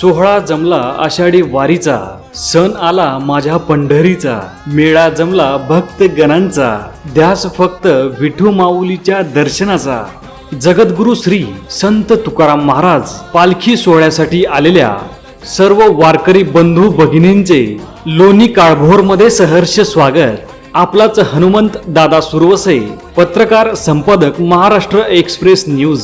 सोहळा जमला आषाढी वारीचा. सण आला माझ्या पंढरीचा. मेळा जमला भक्त गणांचा. ध्यास फक्त विठू माऊलीच्या दर्शनाचा. जगद्गुरु श्री संत तुकाराम महाराज पालखी सोहळ्यासाठी आलेल्या सर्व वारकरी बंधू भगिनींचे लोणी काळभोरमध्ये सहर्ष स्वागत. आपलाच हनुमंत दादा सुरवसे पत्रकार संपादक महाराष्ट्र एक्सप्रेस न्यूज.